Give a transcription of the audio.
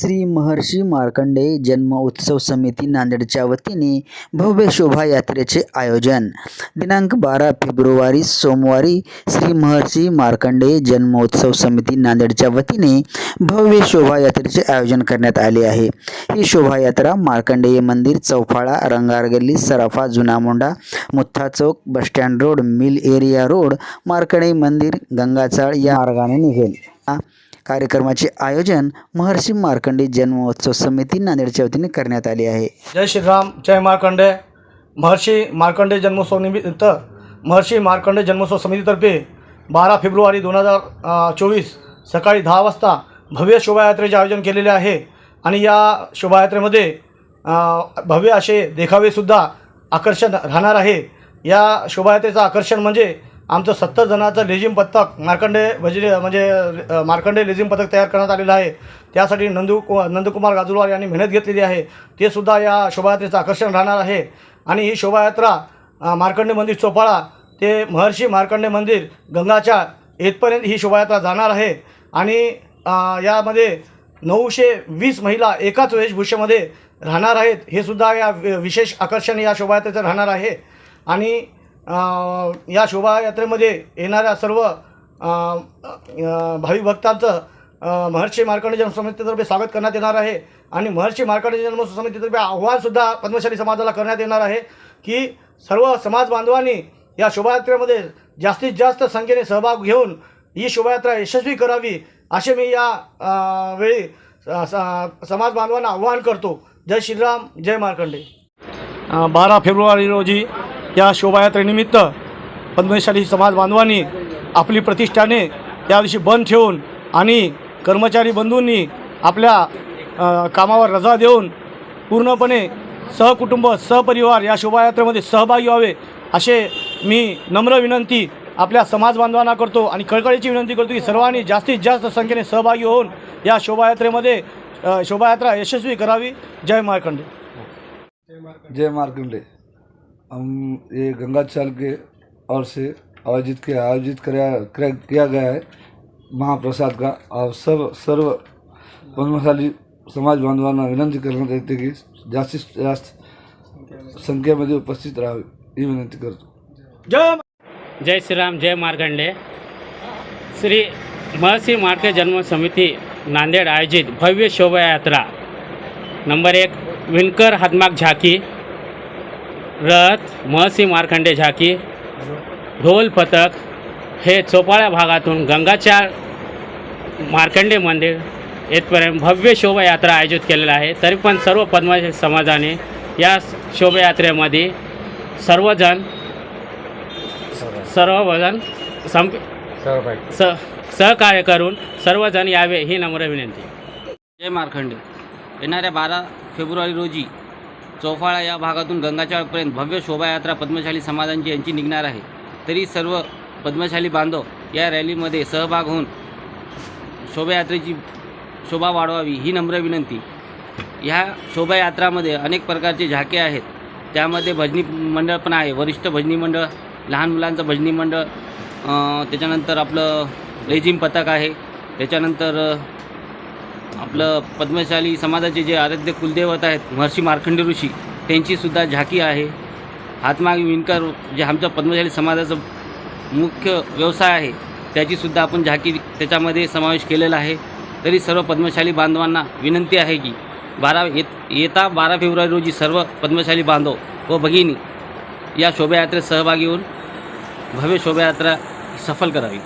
श्री महर्षी मार्कंडे जन्म उत्सव समिती नांदेडच्या वतीने भव्य शोभायात्रेचे आयोजन. दिनांक बारा फेब्रुवारी सोमवारी श्री महर्षी मार्कंडे जन्मोत्सव समिती नांदेडच्या वतीने भव्य शोभायात्रेचे आयोजन करण्यात आले आहे. ही शोभायात्रा मार्कंडेय मंदिर चौफाळा Rangar Galli Sarafa Juna Monda Muththa Chowk bus stand road mill area road Markandeya Mandir Gangachal या मार्गाने निघेल. कार्यक्रमाचे आयोजन महर्षी मार्कंडे जन्मोत्सव समिती नांदेडच्या वतीने करण्यात आले आहे. जय श्रीराम जय मार्कंडे. महर्षी मार्कंडे जन्मोत्सव निमित्त महर्षी मार्कंडे जन्मोत्सव समितीतर्फे बारा फेब्रुवारी दोन हजार चोवीस सकाळी दहा वाजता भव्य शोभायात्रेचे आयोजन केलेले आहे आणि या शोभायात्रेमध्ये भव्य असे देखावेसुद्धा आकर्षण राहणार आहे. या शोभायात्रेचं आकर्षण म्हणजे आमचं सत्तर जणांचं लेझिम पथक मार्कंडे भजनी म्हणजे, म्हणजे मार्कंडे लेझिम पथक तयार करण्यात आलेलं आहे. त्यासाठी नंदू कु नंदकुमार गाजुलवार यांनी मेहनत घेतलेली आहे. ते सुद्धा या शोभायात्रेचं आकर्षण राहणार आहे. आणि ही शोभायात्रा मार्कंडे मंदिर चोपाळा ते महर्षी मार्कंडे मंदिर गंगाच्या येथपर्यंत ही शोभायात्रा जाणार आहे. आणि यामध्ये नऊशे वीस महिला एकाच वेशभूषेमध्ये राहणार आहेत. हे सुद्धा या वि- विशेष आकर्षण या शोभायात्रेचं राहणार आहे. आणि या शोभायात्रेमध्ये येणाऱ्या सर्व भावी भक्तांचं महर्षी मार्कंड जन्म समितीतर्फे स्वागत करण्यात येणार आहे आणि महर्षी मार्कंड जन्म समितीतर्फे आव्हानसुद्धा पद्मशाली समाजाला करण्यात येणार आहे की सर्व समाज बांधवांनी या शोभायात्रेमध्ये जास्तीत जास्त संख्येने सहभाग घेऊन ही शोभायात्रा यशस्वी करावी असे मी या वेळी स- स- समाज बांधवांना आव्हान करतो. जय श्रीराम जय मार्कंडे बारा फेब्रुवारी रोजी या शोभायात्रेनिमित्त पद्मशाली समाज बांधवांनी आपली प्रतिष्ठाने या दिवशी बंद ठेवून आणि कर्मचारी बंधूंनी आपल्या कामावर रजा देऊन पूर्णपणे सहकुटुंब सहपरिवार या शोभायात्रेमध्ये सहभागी व्हावे असे मी नम्र विनंती आपल्या समाज बांधवांना करतो आणि कळकळीची विनंती करतो की सर्वांनी जास्तीत जास्त संख्येने सहभागी होऊन या शोभायात्रेमध्ये शोभायात्रा यशस्वी करावी. जय मार्कंडे. जय मार्कंडे. हम ये गंगा चाल के ओर से आयोजित किया आयोजित कराया किया गया है। महाप्रसाद का और सर्व सर्व पद्मशाली समाज बांधवांना विनंती करण्यात येते की जास्तीत जास्त संख्येमध्ये उपस्थित राहावे ही विनंती करतो जय जय श्रीराम जय मार्कंडे श्री महर्षी मार्के जन्म समिती नांदेड आयोजित भव्य शोभायात्रा नंबर एक विणकर हातमाग झाकी। रथ महर्षी मार्कंडे झाकी ढोल पथक हे चोपाळ्या भागातून गंगाचार मार्कंडे मंदिर येथपर्यंत भव्य शोभायात्रा आयोजित केलेला आहे. तरी पण सर्व पद्मशाली समाजाने या शोभायात्रेमध्ये सर्वजण सर्वजण संप स सहकार्य करून सर्वजण यावे ही नम्र विनंती. जय मार्खंडे. येणाऱ्या बारा फेब्रुवारी रोजी चौफाळा या भागातून गंगाचाळपर्यंत भव्य शोभायात्रा पद्मशाली समाजांची यांची निघणार आहे. तरी सर्व पद्मशाली बांधव या रॅलीमध्ये सहभाग होऊन शोभायात्रेची शोभा वाढवावी ही नम्र विनंती. ह्या शोभायात्रामध्ये अनेक प्रकारचे झाके आहेत. त्यामध्ये भजनी मंडळ पण आहे. वरिष्ठ भजनी मंडळ लहान मुलांचं भजनी मंडळ त्याच्यानंतर आपलं रेजिम पथक आहे. त्याच्यानंतर आपलं पद्मशाली समाजाचे जे आराध्य कुलदेवत आहेत महर्षी मार्कंडे ऋषी त्यांचीसुद्धा झाकी आहे. हातमाग विणकर जे आमच्या पद्मशाली समाजाचं मुख्य व्यवसाय आहे त्याचीसुद्धा आपण झाकी त्याच्यामध्ये समावेश केलेला आहे. तरी सर्व पद्मशाली बांधवांना विनंती आहे की बारा येत येता बारा फेब्रुवारी रोजी सर्व पद्मशाली बांधव व भगिनी या शोभायात्रेत सहभागी होऊन भव्य शोभायात्रा सफल करावी.